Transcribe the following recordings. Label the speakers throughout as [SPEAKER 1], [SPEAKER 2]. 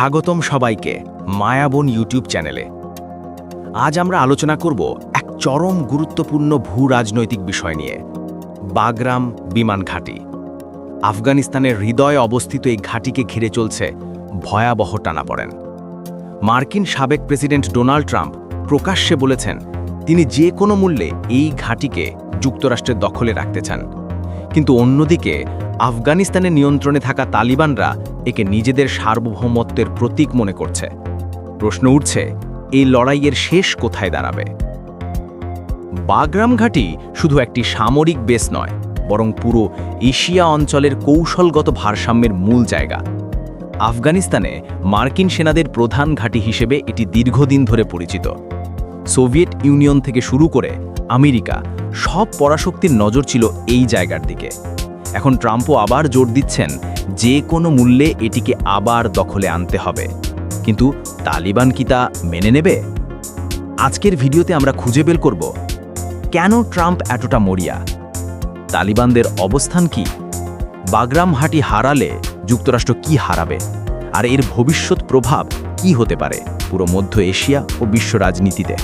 [SPEAKER 1] স্বাগতম সবাইকে মায়াবন ইউটিউব চ্যানেলে। আজ আমরা আলোচনা করব এক চরম গুরুত্বপূর্ণ ভূ রাজনৈতিক বিষয় নিয়ে, বাগরাম বিমান ঘাঁটি। আফগানিস্তানের হৃদয়ে অবস্থিত এই ঘাঁটিকে ঘিরে চলছে ভয়াবহ টানাপড়েন। মার্কিন সাবেক প্রেসিডেন্ট ডোনাল্ড ট্রাম্প প্রকাশ্যে বলেছেন, তিনি যে কোনো মূল্যে এই ঘাঁটিকে যুক্তরাষ্ট্রের দখলে রাখতে চান। কিন্তু অন্যদিকে আফগানিস্তানের নিয়ন্ত্রণে থাকা তালিবানরা একে নিজেদের সার্বভৌমত্বের প্রতীক মনে করছে। প্রশ্ন উঠছে, এই লড়াইয়ের শেষ কোথায় দাঁড়াবে? বাগরাম ঘাঁটি শুধু একটি সামরিক বেস নয়, বরং পুরো এশিয়া অঞ্চলের কৌশলগত ভারসাম্যের মূল জায়গা। আফগানিস্তানে মার্কিন সেনাদের প্রধান ঘাঁটি হিসেবে এটি দীর্ঘদিন ধরে পরিচিত। সোভিয়েত ইউনিয়ন থেকে শুরু করে আমেরিকা সব পরাশক্তির নজর ছিল এই জায়গার দিকে। এখন ট্রাম্পও আবার জোর দিচ্ছেন যে কোনো মূল্যে এটিকে আবার দখলে আনতে হবে। কিন্তু তালিবান কি তা মেনে নেবে? আজকের ভিডিওতে আমরা খুঁজে বের করব, কেন ট্রাম্প এতটা মরিয়া? তালিবানদের অবস্থান কি? বাগরাম হাটি হারালে যুক্তরাষ্ট্র কি হারাবে? আর এর ভবিষ্যৎ প্রভাব কি হতে পারে পুরো মধ্য এশিয়া ও বিশ্ব রাজনীতিতে?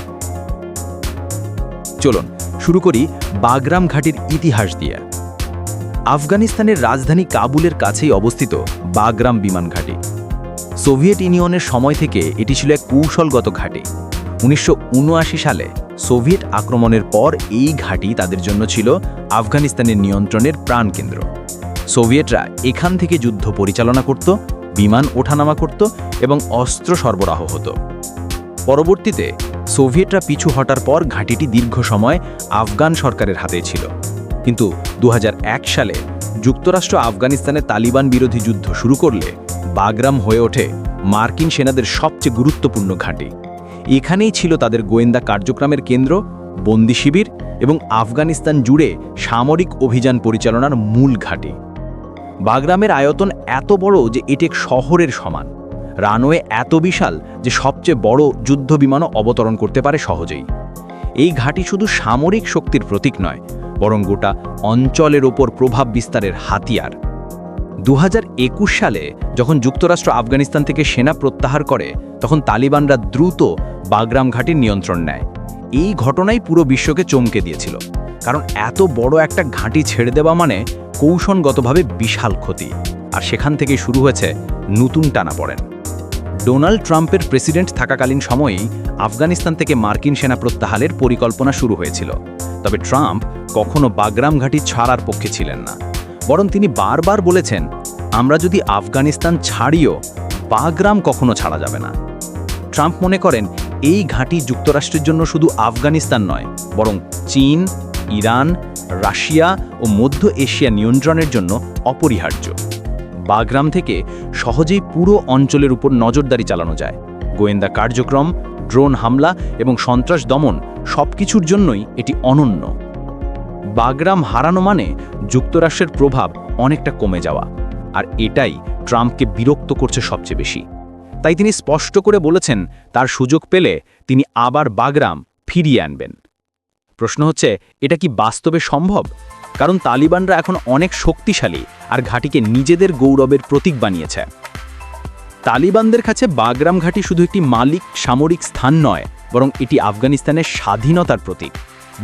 [SPEAKER 1] চলুন, শুরু করি বাগরাম ঘাটির ইতিহাস দিয়ে। আফগানিস্তানের রাজধানী কাবুলের কাছেই অবস্থিত বাগরাম বিমান ঘাঁটি। সোভিয়েত ইউনিয়নের সময় থেকে এটি ছিল এক কৌশলগত ঘাঁটি। উনিশশো উনআশি সালে সোভিয়েত আক্রমণের পর এই ঘাঁটি তাদের জন্য ছিল আফগানিস্তানের নিয়ন্ত্রণের প্রাণকেন্দ্র। সোভিয়েতরা এখান থেকে যুদ্ধ পরিচালনা করত, বিমান ওঠানামা করত এবং অস্ত্র সরবরাহ হতো। পরবর্তীতে সোভিয়েতরা পিছু হটার পর ঘাঁটিটি দীর্ঘ সময় আফগান সরকারের হাতে ছিল। কিন্তু দু হাজার এক সালে যুক্তরাষ্ট্র আফগানিস্তানে তালিবান বিরোধী যুদ্ধ শুরু করলে বাগরাম হয়ে ওঠে মার্কিন সেনাদের সবচেয়ে গুরুত্বপূর্ণ ঘাঁটি। এখানেই ছিল তাদের গোয়েন্দা কার্যক্রমের কেন্দ্র, বন্দি শিবির এবং আফগানিস্তান জুড়ে সামরিক অভিযান পরিচালনার মূল ঘাঁটি। বাগরামের আয়তন এত বড় যে এটি এক শহরের সমান। রানওয়ে এত বিশাল যে সবচেয়ে বড় যুদ্ধ বিমানও অবতরণ করতে পারে সহজেই। এই ঘাঁটি শুধু সামরিক শক্তির প্রতীক নয় বরং গোটা অঞ্চলের ওপর প্রভাব বিস্তারের হাতিয়ার। দু হাজার একুশ সালে যখন যুক্তরাষ্ট্র আফগানিস্তান থেকে সেনা প্রত্যাহার করে, তখন তালিবানরা দ্রুত বাগরাম ঘাটির নিয়ন্ত্রণ নেয়। এই ঘটনাই পুরো বিশ্বকে চমকে দিয়েছিল। কারণ এত বড় একটা ঘাঁটি ছেড়ে দেওয়া মানে কৌশলগতভাবে বিশাল ক্ষতি। আর সেখান থেকে শুরু হয়েছে নতুন টানা পড়েন। ডোনাল্ড ট্রাম্পের প্রেসিডেন্ট থাকাকালীন সময়েই আফগানিস্তান থেকে মার্কিন সেনা প্রত্যাহারের পরিকল্পনা শুরু হয়েছিল। তবে ট্রাম্প কখনো বাগরাম ঘাঁটি ছাড়ার পক্ষে ছিলেন না। বরং তিনি বারবার বলেছেন, আমরা যদি আফগানিস্তান ছাড়িও, বাগরাম কখনো ছাড়া যাবে না। ট্রাম্প মনে করেন, এই ঘাঁটি যুক্তরাষ্ট্রের জন্য শুধু আফগানিস্তান নয়, বরং চীন, ইরান, রাশিয়া ও মধ্য এশিয়া নিয়ন্ত্রণের জন্য অপরিহার্য। বাগরাম থেকে সহজেই পুরো অঞ্চলের উপর নজরদারি চালানো যায়। গোয়েন্দা কার্যক্রম ড্রোন হামলা এবং সন্ত্রাস দমন সবকিছুর জন্যই এটি অনন্য। বাগরাম হারানো মানে যুক্তরাষ্ট্রের প্রভাব অনেকটা কমে যাওয়া, আর এটাই ট্রাম্পকে বিরক্ত করছে সবচেয়ে বেশি। তাই তিনি স্পষ্ট করে বলেছেন, তার সুযোগ পেলে তিনি আবার বাগরাম ফিরিয়ে আনবেন। প্রশ্ন হচ্ছে, এটা কি বাস্তবে সম্ভব? কারণ তালিবানরা এখন অনেক শক্তিশালী আর ঘাটিকে নিজেদের গৌরবের প্রতীক বানিয়েছে। তালিবানদের কাছে বাগরাম ঘাটি শুধু একটি মালিক সামরিক স্থান নয়, বরং এটি আফগানিস্তানের স্বাধীনতার প্রতীক।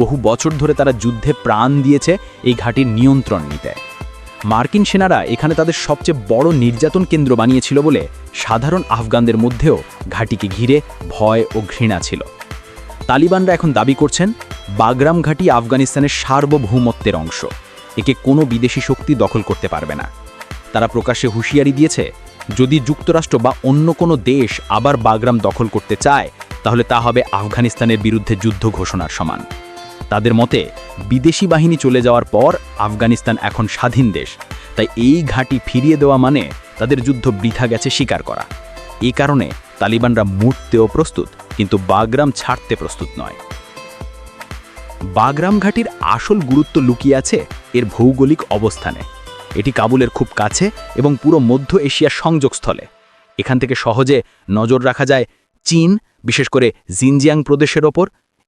[SPEAKER 1] বহু বছর ধরে তারা যুদ্ধে প্রাণ দিয়েছে এই ঘাটির নিয়ন্ত্রণ নিতে। মার্কিন সেনারা এখানে তাদের সবচেয়ে বড় নির্যাতন কেন্দ্র বানিয়েছিল বলে সাধারণ আফগানদের মধ্যেও ঘাটিকে ঘিরে ভয় ও ঘৃণা ছিল। তালিবানরা এখন দাবি করছেন, বাগরাম ঘাটি আফগানিস্তানের সার্বভৌমত্বের অংশ। একে কোনো বিদেশি শক্তি দখল করতে পারবে না। তারা প্রকাশ্যে হুঁশিয়ারি দিয়েছে যদি যুক্তরাষ্ট্র বা অন্য কোনো দেশ আবার বাগরাম দখল করতে চায়, তাহলে তা হবে আফগানিস্তানের বিরুদ্ধে যুদ্ধ ঘোষণার সমান। তাদের মতে, বিদেশি বাহিনী চলে যাওয়ার পর আফগানিস্তান এখন স্বাধীন দেশ, তাই এই ঘাঁটি ফিরিয়ে দেওয়া মানে তাদের যুদ্ধ বৃথা গেছে স্বীকার করা। এ কারণে তালিবানরা মুটতেও প্রস্তুত, কিন্তু বাগরাম ছাড়তে প্রস্তুত নয়। বাগরাম ঘাটির আসল গুরুত্ব লুকিয়ে আছে এর ভৌগোলিক অবস্থানে। এটি কাবুলের খুব কাছে এবং পুরো মধ্য এশিয়ার সংযোগস্থলে। এখান থেকে সহজে নজর রাখা যায় চীন, বিশেষ করে জিনজিয়াং প্রদেশের ওপর,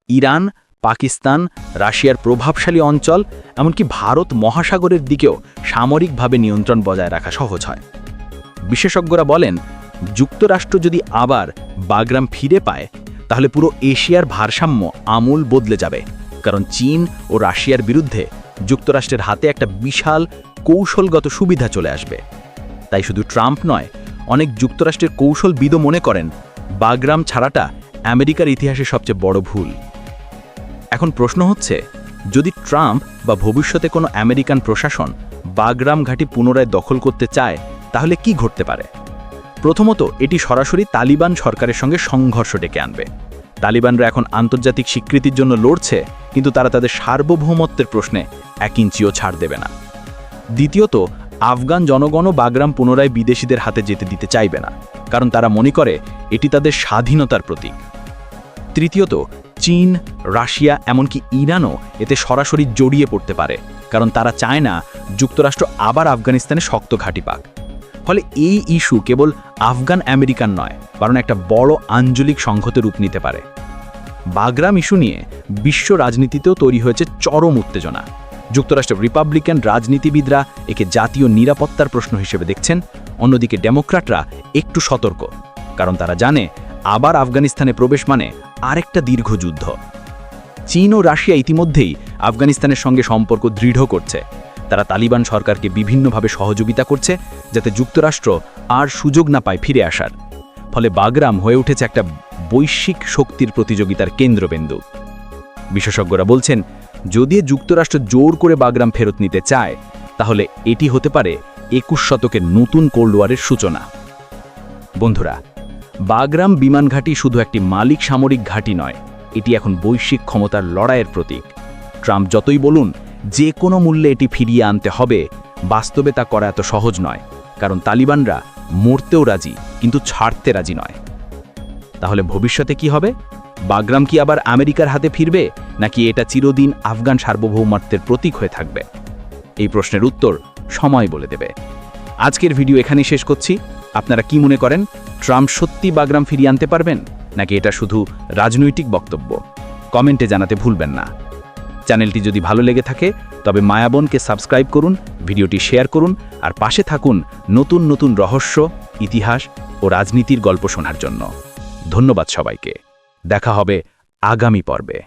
[SPEAKER 1] ইরান, পাকিস্তান, রাশিয়ার প্রভাবশালী অঞ্চল, এমনকি ভারত মহাসাগরের দিকেও সামরিকভাবে নিয়ন্ত্রণ বজায় রাখা সহজ হয়। বিশেষজ্ঞরা বলেন, যুক্তরাষ্ট্র যদি আবার বাগরাম ফিরে পায়, তাহলে পুরো এশিয়ার ভারসাম্য আমূল বদলে যাবে, কারণ চীন ও রাশিয়ার বিরুদ্ধে যুক্তরাষ্ট্রের হাতে একটা বিশাল কৌশলগত সুবিধা চলে আসবে। তাই শুধু ট্রাম্প নয়, অনেক যুক্তরাষ্ট্রের কৌশলবিদও মনে করেন, বাগরাম ছাড়াটা আমেরিকার ইতিহাসে সবচেয়ে বড় ভুল। এখন প্রশ্ন হচ্ছে, যদি ট্রাম্প বা ভবিষ্যতে কোনো আমেরিকান প্রশাসন বাগরাম ঘাঁটি পুনরায় দখল করতে চায়, তাহলে কি ঘটতে পারে? প্রথমত, এটি সরাসরি তালিবান সরকারের সঙ্গে সংঘর্ষ ডেকে আনবে। তালিবানরা এখন আন্তর্জাতিক স্বীকৃতির জন্য লড়ছে, কিন্তু তারা তাদের সার্বভৌমত্বের প্রশ্নে এক ইঞ্চিও ছাড় দেবে না। দ্বিতীয়ত, আফগান জনগণও বাগরাম পুনরায় বিদেশিদের হাতে যেতে দিতে চাইবে না, কারণ তারা মনে করে এটি তাদের স্বাধীনতার প্রতীক। তৃতীয়ত, চীন, রাশিয়া, এমনকি ইরানও এতে সরাসরি জড়িয়ে পড়তে পারে, কারণ তারা চায় না যুক্তরাষ্ট্র আবার আফগানিস্তানে শক্ত ঘাঁটি পাক। ফলে এই ইস্যু কেবল আফগান আমেরিকান নয়, বরং একটা বড় আঞ্চলিক সংঘতে রূপ নিতে পারে। বাগরাম ইস্যু নিয়ে বিশ্ব রাজনীতিতেও তৈরি হয়েছে চরম উত্তেজনা। যুক্তরাষ্ট্রের রিপাবলিকান রাজনীতিবিদরা একে জাতীয় নিরাপত্তার প্রশ্ন হিসেবে দেখছেন, অন্যদিকে ডেমোক্র্যাটরা একটু সতর্ক, কারণ তারা জানে আবার আফগানিস্তানে প্রবেশ মানে আরেকটা দীর্ঘ যুদ্ধ। চীন ও রাশিয়া ইতিমধ্যেই আফগানিস্তানের সঙ্গে সম্পর্ক দৃঢ় করছে। তারা তালিবান সরকারকে বিভিন্নভাবে সহযোগিতা করছে, যাতে যুক্তরাষ্ট্র আর সুযোগ না পায় ফিরে আসার। ফলে বাগরাম হয়ে উঠেছে একটা বৈশ্বিক শক্তির প্রতিযোগিতার কেন্দ্রবিন্দু। বিশেষজ্ঞরা বলছেন যদি যুক্তরাষ্ট্র জোর করে বাগরাম ফেরত নিতে চায়, তাহলে এটি হতে পারে একুশ শতকের নতুন কোল্ড ওয়ারের সূচনা। বন্ধুরা, বাগরাম বিমান ঘাঁটি শুধু একটি মালিক সামরিক ঘাঁটি নয়, এটি এখন বৈশ্বিক ক্ষমতার লড়াইয়ের প্রতীক। ট্রাম্প যতই বলুন, যে কোনো মূল্যে এটি ফিরিয়ে আনতে হবে, বাস্তবে তা করা এত সহজ নয়, কারণ তালিবানরা মরতেও রাজি, কিন্তু ছাড়তে রাজি নয়। তাহলে ভবিষ্যতে কি হবে? বাগরাম কি আবার আমেরিকার হাতে ফিরবে, নাকি এটা চিরদিন আফগান সার্বভৌমত্বের প্রতীক হয়ে থাকবে? এই প্রশ্নের উত্তর সময় বলে দেবে। আজকের ভিডিও এখানেই শেষ করছি। আপনারা কি মনে করেন, ট্রাম্প সত্যি বাগরাম ফিরিয়ে আনতে পারবেন, নাকি এটা শুধু রাজনৈতিক বক্তব্য? কমেন্টে জানাতে ভুলবেন না। চ্যানেলটি যদি ভালো লেগে থাকে, তবে মায়াবনকে সাবস্ক্রাইব করুন, ভিডিওটি শেয়ার করুন, আর পাশে থাকুন নতুন নতুন রহস্য, ইতিহাস ও রাজনীতির গল্প শোনার জন্য। ধন্যবাদ সবাইকে। দেখা হবে আগামী পর্বে।